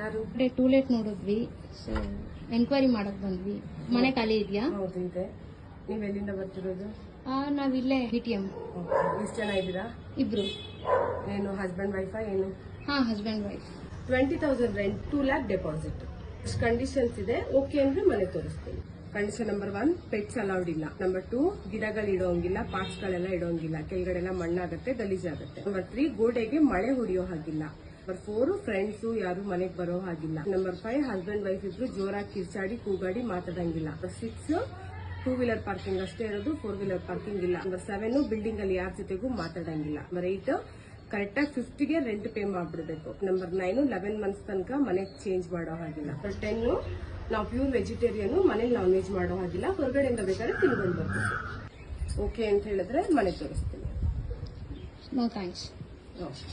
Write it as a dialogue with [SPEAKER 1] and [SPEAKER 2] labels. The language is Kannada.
[SPEAKER 1] ಯಾರು?
[SPEAKER 2] ಟೂಲೆಟ್ ನೋಡಿದ್ವಿ. ಸೊ ಎನ್ಕ್ವೈರಿ ಮಾಡಕ್ ಬಂದ್ವಿ. ಮನೆ ಖಾಲಿ ಇದೆಯಾ?
[SPEAKER 1] ಹೌದು ಇದೆ. ನೀವು ಎಲ್ಲಿಂದ ಬರ್ತಿರೋದು?
[SPEAKER 2] ನಾವಿಲ್ಲೇ ಬಿ ಟಿ ಎಂ
[SPEAKER 1] ಎಷ್ಟು ಜನ ಇದ್ದೀರಾ?
[SPEAKER 2] ಇಬ್ರು.
[SPEAKER 1] ಏನು ಹಸ್ಬೆಂಡ್ ವೈಫಾ ಏನು?
[SPEAKER 2] ಹಾ husband wife
[SPEAKER 1] twenty thousand rent two lakh deposit conditions ಇದೆ. ಓಕೆ ಅಂದ್ರೆ ಮನೆ ತೋರಿಸ್ತೀನಿ. Condition number one pets allowed ಇಲ್ಲ. ನಂಬರ್ ಟೂ ಗಿಡಗಳು ಇಡೋಂಗಿಲ್ಲ ಪಾರ್ಟ್ಸ್ ಗಳೆಲ್ಲ ಇಡೋಂಗಿಲ್ಲ. ಕೆಳಗಡೆ ಎಲ್ಲ ಮಣ್ಣಾಗತ್ತೆ ಗಲೀಜಾಗತ್ತೆ. ನಂಬರ್ ತ್ರೀ ಗೋಡೆಗೆ ಮಳೆ ಹೊಡಿಯೋ ಹಾಗಿಲ್ಲ. ನಂಬರ್ ಫೋರ್ ಫ್ರೆಂಡ್ಸ್ ಯಾರು ಮನೆಗೆ ಬರೋ ಹಾಗಿಲ್ಲ. ನಂಬರ್ ಫೈವ್ ಹಸ್ಬೆಂಡ್ ವೈಫ್ ಇದ್ರು ಜೋರಾಗಿ ಕಿರ್ಚಾಡಿ ಕೂಗಾಡಿ ಮಾತಾಡಂಗಿಲ್ಲ. ಸಿಕ್ಸ್ ಟೂ ವೀಲರ್ ಪಾರ್ಕಿಂಗ್ ಅಷ್ಟೇ ಇರೋದು ಫೋರ್ ವೀಲರ್ ಪಾರ್ಕಿಂಗ್ ಇಲ್ಲ. ನಂಬರ್ ಸೆವೆನ್ ಬಿಲ್ಡಿಂಗ್ ಅಲ್ಲಿ ಯಾರ ಜೊತೆಗೂ ಮಾತಾಡಂಗಿಲ್ಲ. ನಂಬರ್ ಏಟ್ ಕರೆಕ್ಟಾಗಿ ಫಿಫ್ಟಿಗೆ ರೆಂಟ್ ಪೇ ಮಾಡ್ಬಿಡ್ಬೇಕು. ನಂಬರ್ ನೈನ್ ಲೆವೆನ್ ಮಂತ್ಸ್ ತನಕ ಮನೆ ಚೇಂಜ್ ಮಾಡೋ ಹಾಗಿಲ್ಲ. ನಂಬರ್ ಟೆನ್ ನಾವು ಪ್ಯೂರ್ ವೆಜಿಟೇರಿಯನ್ ಮನೇಲಿ ನಾನ್ ವೆಜ್ ಮಾಡೋ ಹಾಗಿಲ್ಲ. ಹೊರಗಡೆಯಿಂದ ಬೇಕಾದ್ರೆ ತಿನ್ಕೊಂಡು ಬರ್ಬೇಕು ಓಕೆ ಅಂತ ಹೇಳಿದ್ರೆ ಮನೆ ತೋರಿಸ್ತೀನಿ.
[SPEAKER 2] No thanks
[SPEAKER 1] okay